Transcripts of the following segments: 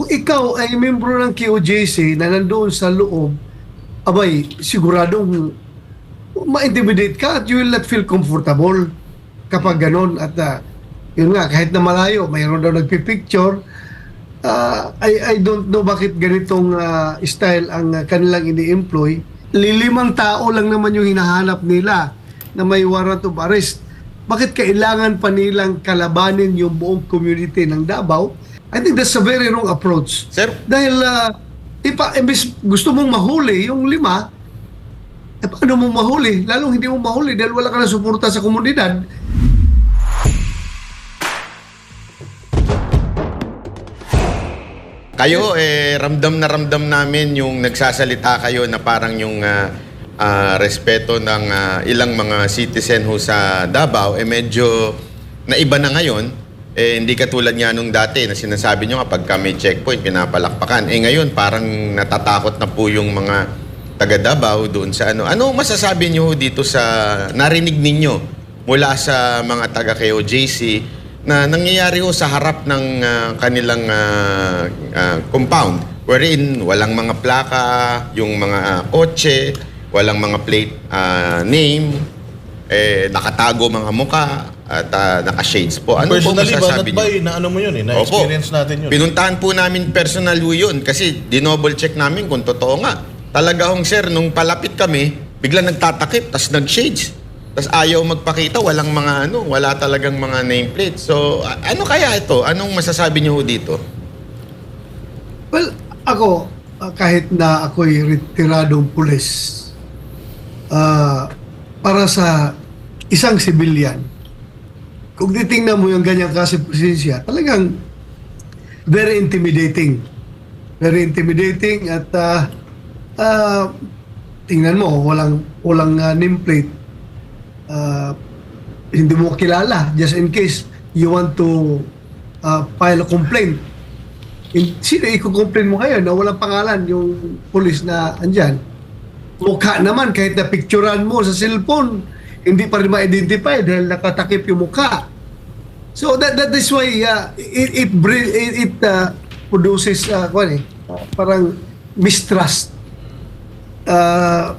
kung ikaw ay membro ng QJC na nandoon sa loob, abay, siguradong ma-intimidate ka at you will not feel comfortable kapag ganon. At ah, yun nga, kahit na malayo, mayroon daw nagpipicture, Ah, I, I don't know bakit ganitong ah, style ang ah, kanilang ini-employ. Lilimang tao lang naman yung hinahanap nila na may warrant of arrest. Bakit kailangan pa nilang kalabanin yung buong community ng Davao? I think that's a very wrong approach. Sir, Dahil uh, ipa, imbes gusto mong mahuli yung lima, eh paano mo mahuli? Lalong hindi mo mahuli dahil wala ka na suporta sa komunidad. kayo eh ramdam na ramdam namin yung nagsasalita kayo na parang yung ah, ah, respeto ng ah, ilang mga citizen ho sa Davao eh medyo naiba na ngayon. Eh hindi katulad nga nung dati na sinasabi nyo kapag may checkpoint pinapalakpakan. Eh ngayon parang natatakot na po yung mga taga Davao doon sa ano. Ano masasabi nyo dito sa narinig ninyo mula sa mga taga KOJC na nangyayari ho sa harap ng ah, kanilang ah, ah, compound wherein walang mga plaka, yung mga ah, kotse, walang mga plate ah, name, eh, nakatago mga muka at ah, naka-shades po. Ano po Personally ba, masasabi by, niyo? na ano mo yun eh, na-experience natin yun. Pinuntahan po namin personal ho yun kasi dinoble check namin kung totoo nga. Talaga hong sir, nung palapit kami, bigla nagtatakip, tas nag-shades. Tas ayaw magpakita, walang mga ano, wala talagang mga nameplate. So, ano kaya ito? Anong masasabi niyo dito? Well, ako, ah, kahit na ako'y retiradong pulis, ah, para sa isang sibilyan, kung titingnan mo yung ganyang kasi presensya, talagang very intimidating. Very intimidating at ah, ah, tingnan mo, walang, walang ah, nameplate. Ah, hindi mo kilala just in case you want to ah, file a complaint in, sino i-complain mo kayo na walang pangalan yung pulis na andyan? Mukha naman, kahit na picturean mo sa cellphone, hindi pa rin ma-identify dahil nakatakip yung mukha. So that that is why uh, it it it, it uh, produces uh, kwan eh, parang mistrust uh,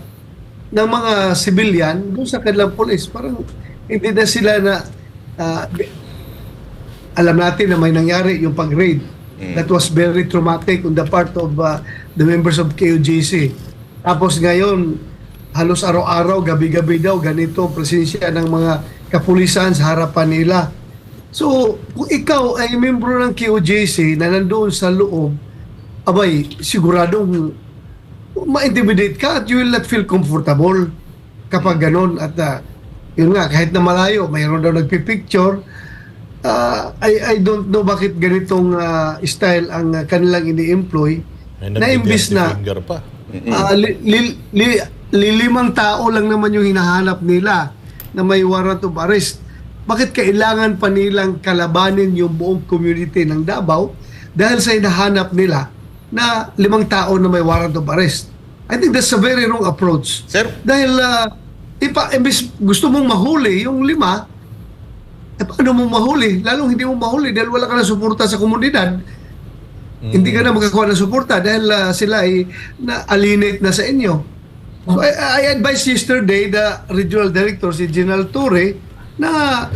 ng mga civilian doon sa kanilang police. Parang hindi na sila na uh, alam natin na may nangyari yung pag-raid. That was very traumatic on the part of uh, the members of KOJC. Tapos ngayon, halos araw-araw, gabi-gabi daw, ganito presensya ng mga kapulisan sa harapan nila. So, kung ikaw ay membro ng KOJC na nandoon sa loob, abay, siguradong ma-intimidate ka at you will not feel comfortable kapag ganon. At ah, yun nga, kahit na malayo, mayroon daw nagpipicture, Ah, I, I don't know bakit ganitong ah, style ang kanilang ini-employ na imbis na pa. ah, li, li, li- lilimang tao lang naman yung hinahanap nila na may warrant of arrest. Bakit kailangan pa nilang kalabanin yung buong community ng Davao dahil sa hinahanap nila na limang tao na may warrant of arrest? I think that's a very wrong approach. Sir, Dahil uh, ipa, imbes gusto mong mahuli yung lima, eh paano mo mahuli? Lalong hindi mo mahuli dahil wala ka na suporta sa komunidad. Hindi ka na magkakuha ng suporta dahil ah, sila ay na-alienate na sa inyo. So I, I advised yesterday the regional director, si General Torre, na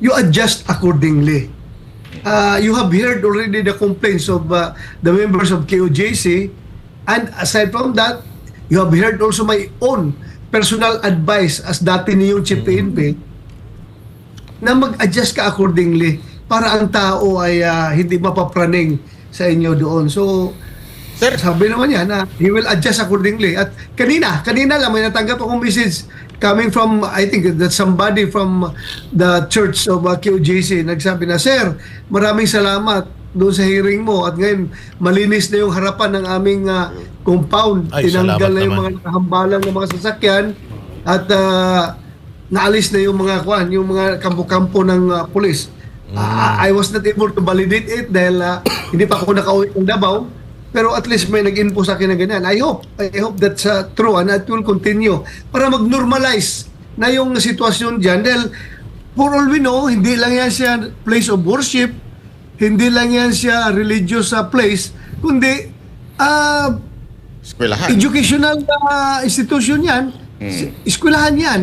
you adjust accordingly. Uh, you have heard already the complaints of uh, the members of KOJC and aside from that, you have heard also my own personal advice as dati niyong Chief PNP na mag-adjust ka accordingly para ang tao ay ah, hindi mapapraning sa inyo doon. So, sir, sabi naman niya na he will adjust accordingly. At kanina, kanina lang may natanggap akong message coming from, I think that somebody from the church of uh, QJC nagsabi na, Sir, maraming salamat doon sa hearing mo at ngayon malinis na yung harapan ng aming uh, compound. Ay, Tinanggal na yung naman. mga kahambalang ng mga sasakyan at uh, naalis na yung mga kwan, yung mga kampo-kampo ng uh, pulis. Ah, I was not able to validate it dahil uh, hindi pa ako nakauwi ng Davao. Pero at least may nag-info sa akin na ganyan. I hope, I hope that's uh, true and it will continue para mag-normalize na yung sitwasyon dyan. Dahil for all we know, hindi lang yan siya place of worship, hindi lang yan siya religious uh, place, kundi ah, Eskwelahan. educational na institution yan, Mm. eskwelahan yan.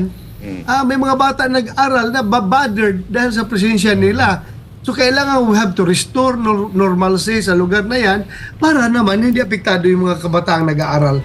Ah, may mga bata nag-aral na babathered dahil sa presensya nila. So kailangan we have to restore nor- normalcy sa lugar na yan para naman hindi apektado yung mga kabataang nag-aaral.